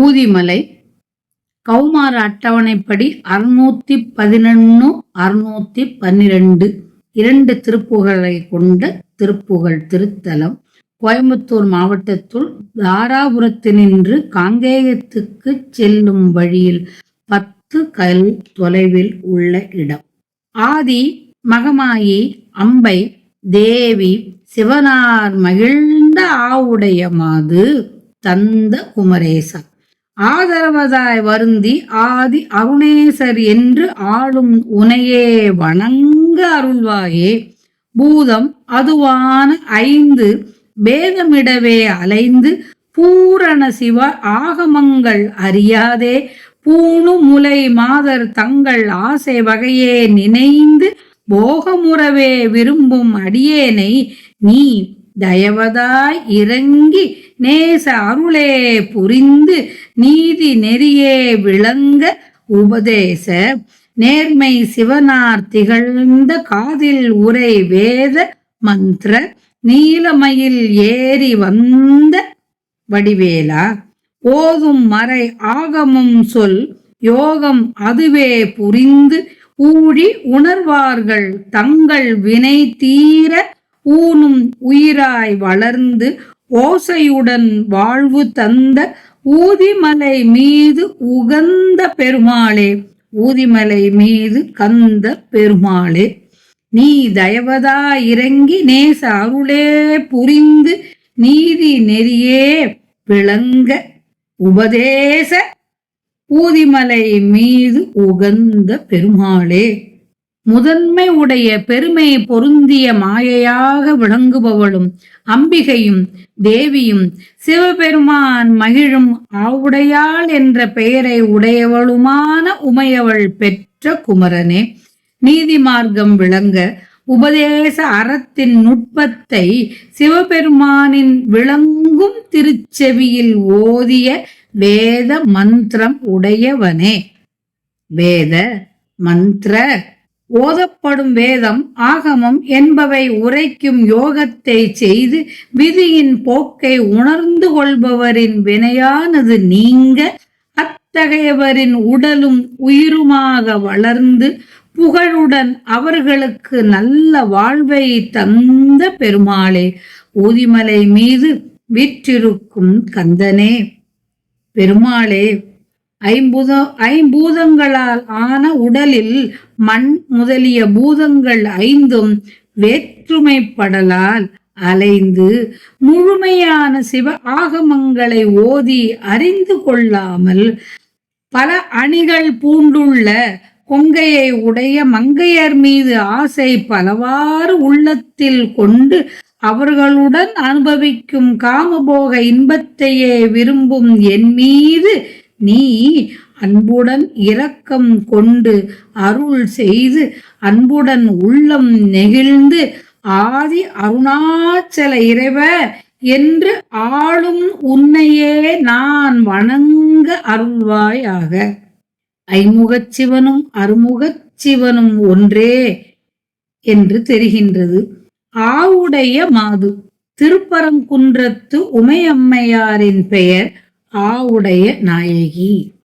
ஊதிமலை கௌமார அட்டவணைப்படி அறுநூத்தி பதினொன்னு அறுநூத்தி பன்னிரண்டு இரண்டு திருப்புகழை கொண்ட திருப்புகழ் திருத்தலம். கோயம்புத்தூர் மாவட்டத்துள் தாராபுரத்தினின்று காங்கேயத்துக்கு செல்லும் வழியில் பத்து கல் தொலைவில் உள்ள இடம். ஆதி மகமாயி அம்பை தேவி சிவனார் மகிழ்ந்த ஆவுடைய மாது தந்த குமரேசன். ஆதரவதாய் வருந்தி ஆதி அருணேசர் என்று ஆளும் உனையே வணங்க அருள்வாயே. பூதம் அதுவான ஐந்து பேதமிடவே அலைந்து பூரண சிவ ஆகமங்கள் அறியாதே. பூணு முலை மாதர் தங்கள் ஆசை வகையே நினைந்து போகமுறவே விரும்பும் அடியேனை நீ தயவதாய் இறங்கி நேச அருளே புரிந்து நீதி நெறியே விளங்க உபதேச. நேர்மை சிவனார் திகழ்ந்த காதில் உரை வேத மந்திர நீலமயில் ஏறி வந்த வடிவேலா. ஓதும் மறை ஆகமும் சொல் யோகம் அதுவே புரிந்து ஊழி உணர்வார்கள் தங்கள் வினை தீர ஊனும் உயிராய் வளர்ந்து ஓசையுடன் வாழ்வு தந்த ஊதிமலை மீது உகந்த பெருமாளே. ஊதிமலை மீது கந்த பெருமாளே. நீ தயவதா இறங்கி நேச அருளே புரிந்து நீதி நெறியே விளங்க உபதேச ஊதிமலை மீது உகந்த பெருமாளே. முதன்மை உடைய பெருமை பொருந்திய மாயையாக விளங்குபவளும் அம்பிகையும் தேவியும் சிவபெருமான் மகிழும் ஆவுடையாள் என்ற பெயரை உடையவளுமான உமையவள் பெற்ற குமரனே நீதி மார்க்கம் விளங்க உபதேச அறத்தின் நுட்பத்தை சிவபெருமானின் விளங்கும் திருச்செவியில் ஓதிய வேத மந்திரம் உடையவனே. வேத மந்திர ஓதப்படும் வேதம் ஆகமம் என்பவை உரைக்கும் யோகத்தை செய்து விதியின் போக்கை உணர்ந்து கொள்பவரின் வினையானது நீங்க அத்தகையவரின் உடலும் உயிருமாக வளர்ந்து புகழுடன் அவர்களுக்கு நல்ல வாழ்வை தந்த பெருமாளே ஊதிமலை மீது விற்றிருக்கும் கந்தனே. பெருமாளே ஐம்பூத ஐம்பூதங்களால் ஆன உடலில் மண் முதலிய பூதங்கள் ஐந்தும் வேற்றுமைப்படலால் அலைந்து முழுமையான சிவ ஆகமங்களை ஓதி அறிந்து கொள்ளாமல் பல அணிகள் பூண்டுள்ள கொங்கையை உடைய மங்கையர் மீது ஆசை பலவாறு உள்ளத்தில் கொண்டு அவர்களுடன் அனுபவிக்கும் காமபோக இன்பத்தையே விரும்பும் என் மீது நீ அன்புடன் இரக்கம் கொண்டு அருள் செய்து அன்புடன் உள்ளம் நெகிழ்ந்து ஆதி அருணாச்சல இறைவ என்று ஆளும் உன்னையே நான் வணங்க அருள்வாயாக. ஐமுகச் சிவனும் அருமுகச் சிவனும் ஒன்றே என்று தெரிகின்றது. ஆவுடைய மாது திருப்பரங்குன்றத்து உமையம்மையாரின் பெயர் ஆவுடைய நாயகி.